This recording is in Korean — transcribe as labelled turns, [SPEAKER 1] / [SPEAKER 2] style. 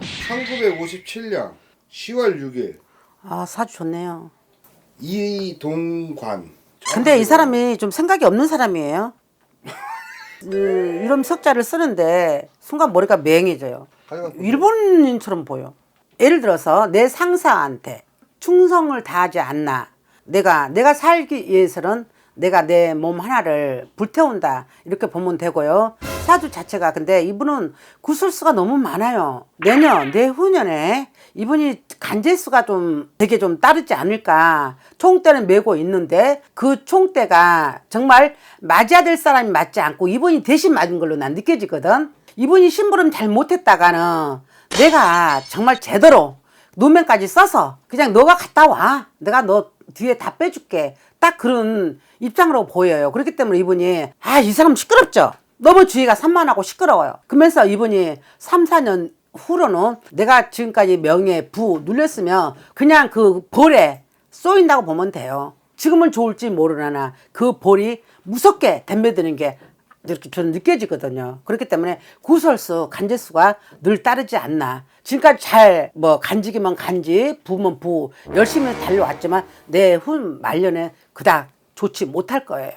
[SPEAKER 1] (1957년 10월 6일)
[SPEAKER 2] 아 사주 좋네요.
[SPEAKER 1] 이동관
[SPEAKER 2] 근데 이 사람이 좀 생각이 없는 사람이에요. 음, 이런 석자를 쓰는데 순간 머리가 맹해져요.
[SPEAKER 1] 하여간
[SPEAKER 2] 일본인처럼 보여. 예를 들어서 내 상사한테 충성을 다하지 않나. 내가 내가 살기 위해서는 내가 내 몸 하나를 불태운다 이렇게 보면 되고요. 사주 자체가 근데 이분은 구술수가 너무 많아요. 내년 내후년에 이분이 간제수가 좀 되게 좀 따르지 않을까. 총대는 메고 있는데 그 총대가 정말 맞아야 될 사람이 맞지 않고 이분이 대신 맞은 걸로 난 느껴지거든. 이분이 심부름 잘 못했다가는 내가 정말 제대로 노면까지 써서 그냥 너가 갔다 와. 내가 너 뒤에 다 빼줄게. 딱 그런 입장으로 보여요. 그렇기 때문에 이분이 아, 이 사람 시끄럽죠? 너무 주위가 산만하고 시끄러워요. 그러면서 이분이 3, 4년 후로는 내가 지금까지 명예, 부 눌렸으면 그냥 그 벌에 쏘인다고 보면 돼요. 지금은 좋을지 모르나 그 벌이 무섭게 덤벼드는 게 이렇게 저는 느껴지거든요. 그렇기 때문에 구설수, 간제수가 늘 따르지 않나. 지금까지 잘 뭐 간직이면 간지, 부면 부 열심히 달려왔지만 내후 말년에 그닥 좋지 못할 거예요.